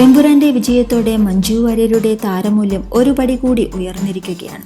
എമ്പുരാന്റെ വിജയത്തോടെ മഞ്ജു വാര്യരുടെ താരമൂല്യം ഒരു പടി കൂടി ഉയർന്നിരിക്കുകയാണ്.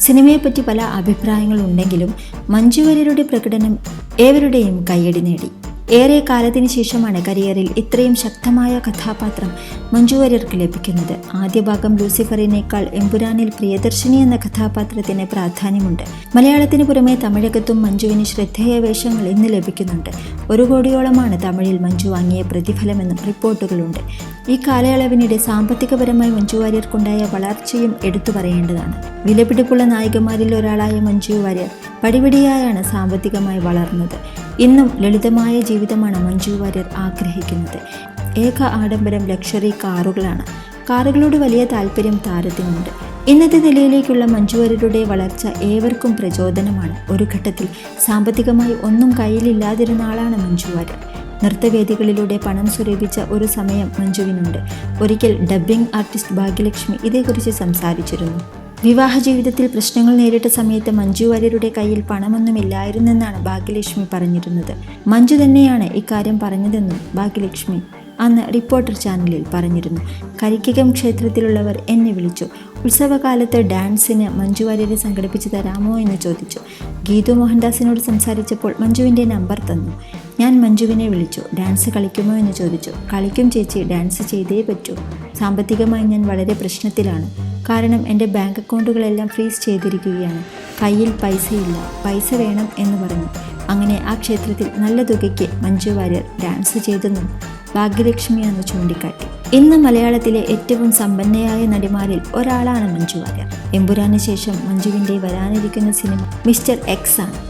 സിനിമയെപ്പറ്റി പല അഭിപ്രായങ്ങൾ ഉണ്ടെങ്കിലും മഞ്ജു വാര്യരുടെ പ്രകടനം ഏവരുടെയും കയ്യടി നേടി. ഏറെ കാലത്തിന് ശേഷമാണ് കരിയറിൽ ഇത്രയും ശക്തമായ കഥാപാത്രം മഞ്ജു വാര്യർക്ക് ലഭിക്കുന്നത്. ആദ്യ ഭാഗം ലൂസിഫറിനേക്കാൾ എമ്പുരാനിൽ പ്രിയദർശിനി എന്ന കഥാപാത്രത്തിന് പ്രാധാന്യമുണ്ട്. മലയാളത്തിന് പുറമെ തമിഴകത്തും മഞ്ജുവിന് ശ്രദ്ധേയ വേഷങ്ങൾ ഇന്ന് ലഭിക്കുന്നുണ്ട്. ഒരു കോടിയോളമാണ് തമിഴിൽ മഞ്ജു വാങ്ങിയ പ്രതിഫലമെന്നും റിപ്പോർട്ടുകളുണ്ട്. ഈ കാലയളവിനിടെ സാമ്പത്തികപരമായി മഞ്ജു വാര്യർക്കുണ്ടായ വളർച്ചയും എടുത്തു പറയേണ്ടതാണ്. വിലപിടിപ്പുള്ള നായികമാരിൽ ഒരാളായ മഞ്ജു വാര്യർ പടിപടിയായാണ് സാമ്പത്തികമായി വളർന്നത്. ഇന്നും ലളിതമായ ജീവിതമാണ് മഞ്ജു വാര്യർ ആഗ്രഹിക്കുന്നത്. ഏക ആഡംബരം ലക്ഷറി കാറുകളാണ്. കാറുകളോട് വലിയ താല്പര്യം താരത്തിനുണ്ട്. ഇന്നത്തെ നിലയിലേക്കുള്ള മഞ്ജുവരുടെ വളർച്ച ഏവർക്കും പ്രചോദനമാണ്. ഒരു ഘട്ടത്തിൽ സാമ്പത്തികമായി ഒന്നും കയ്യിലില്ലാതിരുന്ന ആളാണ് മഞ്ജു വാര്യർ. നൃത്തവേദികളിലൂടെ പണം സ്വരൂപിച്ച ഒരു സമയം മഞ്ജുവിനുണ്ട്. ഒരിക്കൽ ഡബ്ബിംഗ് ആർട്ടിസ്റ്റ് ഭാഗ്യലക്ഷ്മി ഇതേക്കുറിച്ച് സംസാരിച്ചിരുന്നു. വിവാഹ ജീവിതത്തിൽ പ്രശ്നങ്ങൾ നേരിട്ട സമയത്ത് മഞ്ജു വാര്യരുടെ കയ്യിൽ പണമൊന്നുമില്ലായിരുന്നെന്നാണ് ഭാഗ്യലക്ഷ്മി പറഞ്ഞിരുന്നത്. മഞ്ജു തന്നെയാണ് ഇക്കാര്യം പറഞ്ഞതെന്നും ഭാഗ്യലക്ഷ്മി അന്ന് റിപ്പോർട്ടർ ചാനലിൽ പറഞ്ഞിരുന്നു. കരിക്കകം ക്ഷേത്രത്തിലുള്ളവർ എന്നെ വിളിച്ചു. ഉത്സവകാലത്ത് ഡാൻസിന് മഞ്ജു വാര്യരെ സംഘടിപ്പിച്ചു തരാമോ എന്ന് ചോദിച്ചു. ഗീതു മോഹൻദാസിനോട് സംസാരിച്ചപ്പോൾ മഞ്ജുവിന്റെ നമ്പർ തന്നു. ഞാൻ മഞ്ജുവിനെ വിളിച്ചു. ഡാൻസ് കളിക്കുമോ എന്ന് ചോദിച്ചു. കളിക്കും ചേച്ചി ഡാൻസ് ചെയ്തേ പറ്റൂ. സാമ്പത്തികമായി ഞാൻ വളരെ പ്രശ്നത്തിലാണ്. കാരണം എന്റെ ബാങ്ക് അക്കൗണ്ടുകളെല്ലാം ഫ്രീസ് ചെയ്തിരിക്കുകയാണ്. കയ്യിൽ പൈസയില്ല. പൈസ വേണം എന്ന് പറഞ്ഞു. അങ്ങനെ ആ ക്ഷേത്രത്തിൽ നല്ല തുകയ്ക്ക് മഞ്ജു വാര്യർ ഡാൻസ് ചെയ്തെന്നും ഭാഗ്യലക്ഷ്മി എന്ന് ചൂണ്ടിക്കാട്ടി. ഇന്ന് മലയാളത്തിലെ ഏറ്റവും സമ്പന്നയായ നടിമാരിൽ ഒരാളാണ് മഞ്ജു വാര്യർ. എമ്പുരാന് ശേഷം മഞ്ജുവിന്റെ വരാനിരിക്കുന്ന സിനിമ മിസ്റ്റർ എക്സ് ആണ്